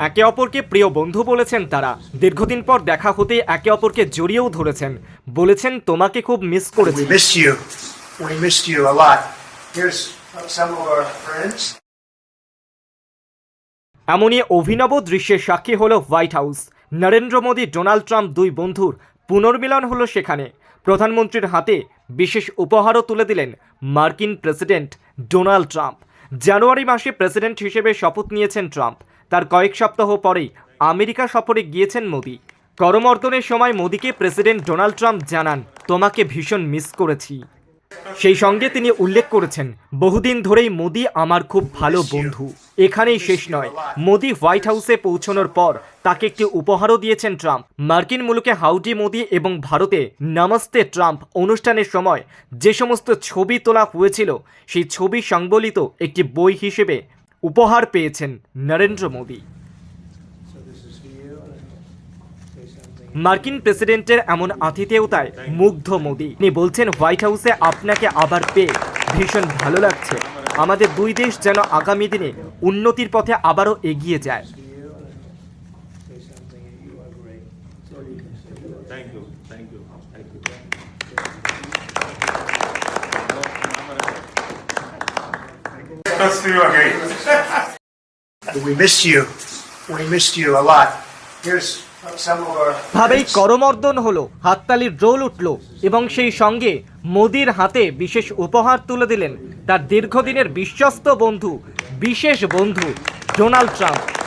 একে অপরকে প্রিয় বন্ধু বলেছেন তারা দীর্ঘদিন পর দেখা হতে একে অপরকে জড়িয়েও ধরেছেন বলেছেন তোমাকে খুব মিস করেছি We missed you. We missed you a lot. Here's some of our friends. এমনই অভিনব দৃশ্যের সাক্ষী হলো White House Narendra Modi Donald Trump দুই বন্ধুর পুনর্মিলন হলো সেখানে প্রধানমন্ত্রীর হাতে বিশেষ উপহারও তুলে দিলেন মার্কিন প্রেসিডেন্ট ডোনাল্ড ট্রাম্প জানুয়ারি মাসে প্রেসিডেন্ট হিসেবে শপথ নিয়েছেন ট্রাম্প। তার কয়েক সপ্তাহ পরেই আমেরিকা সফরে গিয়েছেন মোদি। করমর্দনের সময় মোদিকে প্রেসিডেন্ট ডোনাল্ড ট্রাম্প জানান, তোমাকে ভীষণ মিস করেছি। সেই সঙ্গে তিনি উল্লেখ করেছেন বহুদিন ধরেই মোদি আমার খুব ভালো বন্ধু। এখানেই শেষ নয়। মোদি হোয়াইট হাউসে পৌঁছানোর পর তাকে একটি উপহারও দিয়েছেন ট্রাম্প। মার্কিন মুলুকে হাউডি মোদি এবং ভারতে নমস্তে ট্রাম্প অনুষ্ঠানের সময় যে সমস্ত ছবি তোলা হয়েছিল সেই ছবি সংবলিত একটি বই হিসেবে উপহার পেয়েছেন নরেন্দ্র মোদী। মার্কিন প্রেসিডেন্টের এমন আতিথেয়তায় মুগ্ধ মোদি তিনি বলছেন হোয়াইট হাউসে আপনাকে আবার পেয়ে ভীষণ ভালো লাগছে আমাদের দুই দেশ যেন আগামী দিনে উন্নতির পথে আবারও এগিয়ে যায় Thank you, thank you, thank you. Let's do again. We missed you. We missed you a lot. Here's ভাবেই করমর্দন হলো হাততালির ড্রোল উঠল এবং সেই সঙ্গে মোদির হাতে বিশেষ উপহার তুলে দিলেন তার দীর্ঘদিনের বিশ্বস্ত বন্ধু বিশেষ বন্ধু ডোনাল্ড ট্রাম্প।